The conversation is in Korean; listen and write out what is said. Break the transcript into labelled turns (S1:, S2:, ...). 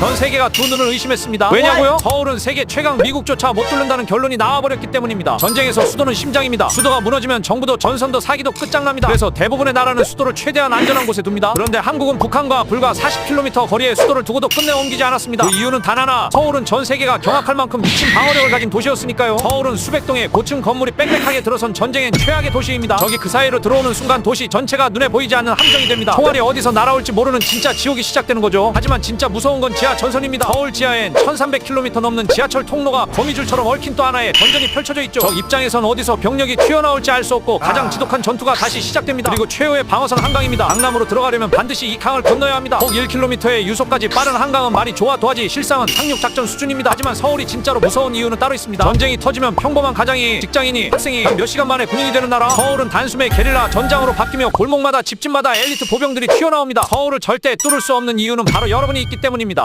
S1: 전 세계가 두 눈을 의심했습니다. 왜냐고요? 서울은 세계 최강 미국조차 못 뚫는다는 결론이 나와버렸기 때문입니다. 전쟁에서 수도는 심장입니다. 수도가 무너지면 정부도 전선도 사기도 끝장납니다. 그래서 대부분의 나라는 수도를 최대한 안전한 곳에 둡니다. 그런데 한국은 북한과 불과 40km 거리에 수도를 두고도 끝내 옮기지 않았습니다. 그 이유는 단 하나. 서울은 전 세계가 경악할 만큼 미친 방어력을 가진 도시였으니까요. 서울은 수백 동의 고층 건물이 빽빽하게 들어선 전쟁엔 최악의 도시입니다. 적이 그 사이로 들어오는 순간 도시 전체가 눈에 보이지 않는 함정이 됩니다. 총알이 어디서 날아올지 모르는 진짜 지옥이 시작되는 거죠. 하지만 진짜 무서운 건 지하 전선입니다. 서울 지하엔 1300km 넘는 지하철 통로가 거미줄처럼 얽힌 또 하나의 던전이 펼쳐져 있죠. 적 입장에선 어디서 병력이 튀어나올지 알 수 없고 가장 지독한 전투가 다시 시작됩니다. 그리고 최후의 방어선 한강입니다. 강남으로 들어가려면 반드시 이 강을 건너야 합니다. 폭 1km의 유속까지 빠른 한강은 말이 좋아 도하지 실상은 상륙 작전 수준입니다. 하지만 서울이 진짜로 무서운 이유는 따로 있습니다. 전쟁이 터지면 평범한 가장이 직장인이 학생이 몇 시간 만에 군인이 되는 나라. 서울은 단숨에 게릴라 전장으로 바뀌며 골목마다 집집마다 엘리트 보병들이 튀어나옵니다. 서울을 절대 뚫을 수 없는 이유는 바로 여러분이 있기 때문입니다.